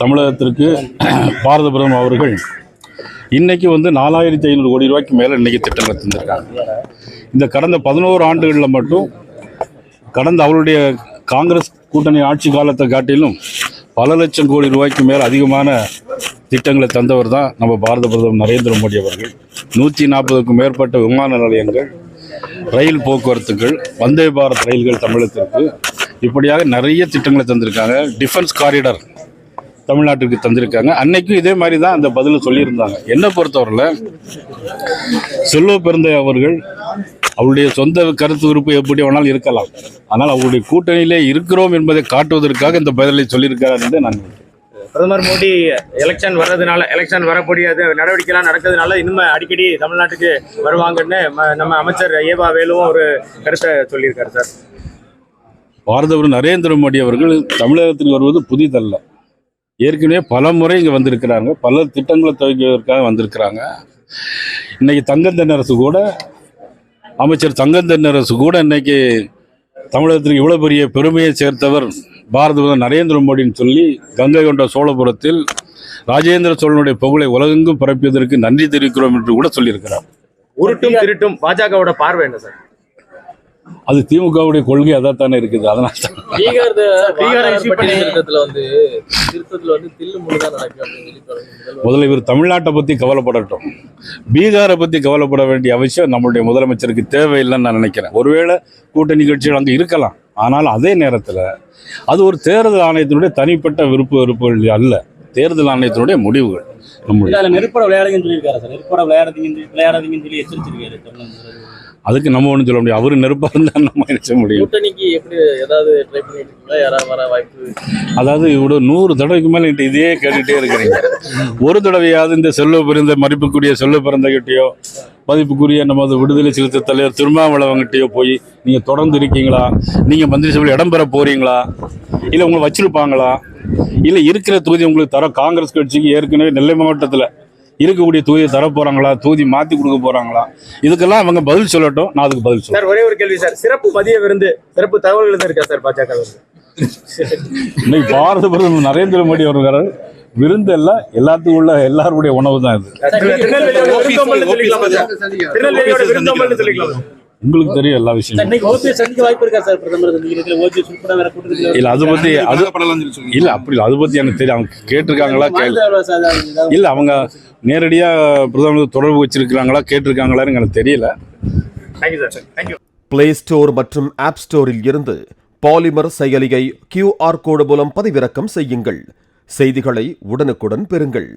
தமிழகத்திற்கு பாரத பிரதமர் அவர்கள் இன்றைக்கி வந்து நாலாயிரத்தி ஐநூறு கோடி ரூபாய்க்கு மேலே இன்றைக்கி திட்டங்களை தந்திருக்காங்க இந்த கடந்த பதினோரு ஆண்டுகளில் மட்டும் கடந்த அவருடைய காங்கிரஸ் கூட்டணி ஆட்சி காலத்தை காட்டிலும் பல லட்சம் கோடி ரூபாய்க்கு மேல் அதிகமான திட்டங்களை தந்தவர் தான் நம்ம பாரத பிரதமர் நரேந்திர மோடி அவர்கள். நூற்றி நாற்பதுக்கும் மேற்பட்ட விமான நிலையங்கள் ரயில் போக்குவரத்துகள் வந்தே பாரத் ரயில்கள் தமிழகத்திற்கு இப்படியாக நிறைய திட்டங்களை தந்திருக்காங்க. டிஃபென்ஸ் காரிடர் தமிழ்நாட்டுக்கு தந்திருக்காங்க. அன்னைக்கும் இதே மாதிரி தான் அந்த பதிலை சொல்லியிருந்தாங்க. என்னை பொறுத்தவரையில் செல்வ பெருந்தை அவர்கள் அவருடைய சொந்த கருத்து விருப்பு எப்படி வேணாலும் இருக்கலாம். ஆனால் அவருடைய கூட்டணியிலே இருக்கிறோம் என்பதை காட்டுவதற்காக இந்த பதிலை சொல்லியிருக்கிறார் என்று நான். பிரதமர் மோடி எலெக்ஷன் வர்றதுனால எலெக்ஷன் வரக்கூடிய நடவடிக்கைலாம் நடக்கிறதுனால இனிமே அடிக்கடி தமிழ்நாட்டுக்கு வருவாங்கன்னு நம்ம அமைச்சர் ஏவா வேலுவும் ஒரு கருத்தை சொல்லியிருக்காரு சார். பாரத பிரதமர் நரேந்திர மோடி அவர்கள் தமிழகத்துக்கு வருவது புதிதல்ல. ஏற்கனவே பல முறை இங்கே வந்திருக்கிறாங்க. பல திட்டங்களை துவக்கியதற்காக வந்திருக்கிறாங்க. இன்றைக்கி தங்கம் தென்னரசு கூட அமைச்சர் தங்கம் தென்னரசு கூட இன்றைக்கி தமிழகத்திற்கு இவ்வளோ பெரிய பெருமையை சேர்த்தவர் பாரத நரேந்திர மோடின்னு சொல்லி கங்கை கொண்ட சோழபுரத்தில் ராஜேந்திர சோழனுடைய புகழை உலகெங்கும் பரப்பியதற்கு நன்றி தெரிவிக்கிறோம் என்று கூட சொல்லியிருக்கிறார். உருட்டும் திருட்டும் பாஜகவோட பார்வை என்ன சார்? அது திமுகவுடைய கொள்கை அதாத்தானே இருக்குது. அதனால தான். பீகார் திருத்தத்துல வந்து திருத்தத்துல வந்து தில்லு முதல்ல இவர் தமிழ்நாட்டை பற்றி கவலைப்படட்டும். பீகாரை பற்றி கவலைப்பட வேண்டிய அவசியம் நம்மளுடைய முதலமைச்சருக்கு தேவையில்லைன்னு நான் நினைக்கிறேன். ஒருவேளை கூட்டணி கட்சிகள் அங்கே இருக்கலாம். ஆனால் அதே நேரத்தில் அது ஒரு தேர்தல் ஆணையத்தினுடைய தனிப்பட்ட விருப்ப விருப்பங்கள் அல்ல. தேர்தல் ஆணையத்தினுடைய முடிவுகள். நம்முடைய இதுல நெருப்பட விளையாடுங்கன்னு சொல்லியிருக்காரு சார். நெருப்பட விளையாடுறீங்கன்னு விளையாடாதீங்கன்னு சொல்லி எச்சரிச்சிருக்காரு தமிழக அதுக்கு நம்ம ஒன்றும் சொல்ல முடியும் அவர் நெருப்பாக இருந்தால் நம்ம செய்ய முடியும்? கூட்டணிக்கு எப்படி ஏதாவது ட்ரை பண்ணிட்டு யாராவது வர வாய்ப்பு? அதாவது இவ்வளோ நூறு தடவைக்கு மேலே இதையே கேட்டுகிட்டே இருக்கிறீங்க. ஒரு தடவையாவது இந்த செல்வ பிறந்த மதிப்புக்குரிய செல்வ பிறந்தகிட்டயோ மதிப்புக்குரிய நமது விடுதலை சிறுத்தை தலைவர் திருமாவளவங்கிட்டயோ போய் நீங்கள் தொடர்ந்து இருக்கீங்களா? நீங்கள் மந்திரி சபையில் இடம் பெற போறீங்களா? இல்லை உங்களை வச்சிருப்பாங்களா? இல்லை இருக்கிற தொகுதி உங்களுக்கு தர காங்கிரஸ் கட்சிக்கு ஏற்கனவே நெல்லை மாவட்டத்தில் இருக்கக்கூடிய தொகுதியை தர போகிறாங்களா தொகுதி மாற்றி கொடுக்க போகிறாங்களா இதுக்கெல்லாம் அவங்க பதில் சொல்லட்டும் நான் அதுக்கு பதில் சொல்றேன். சார் ஒரே ஒரு கேள்வி சார். சிறப்பு மதிய விருந்து சிறப்பு தகவல்கள் இருக்கா சார் பாஜக விருந்து? இன்னைக்கு பாரத பிரதமர் நரேந்திர மோடி அவர்கள் விருந்து அல்ல எல்லாத்துக்கும் உள்ள எல்லாருடைய உணவு தான் இது. உங்களுக்கு தெரியும் எல்லா விஷயமும். இல்ல அது பத்தி அது இல்ல அப்படி இல்ல அது பத்தி எனக்கு தெரியும். அவங்க கேட்டிருக்காங்களா கேள். இல்ல அவங்க நேரடியா பிரதமர் தொடர்பு வச்சிருக்காங்களா கேட்டிருக்காங்களான்னு எனக்கு தெரியல. பிளே ஸ்டோர் மற்றும் ஆப் ஸ்டோரில் இருந்து பாலிமர் செயலியை கியூஆர் கோடு மூலம் பதிவிறக்கம் செய்யுங்கள். செய்திகளை உடனுக்குடன் பெறுங்கள்.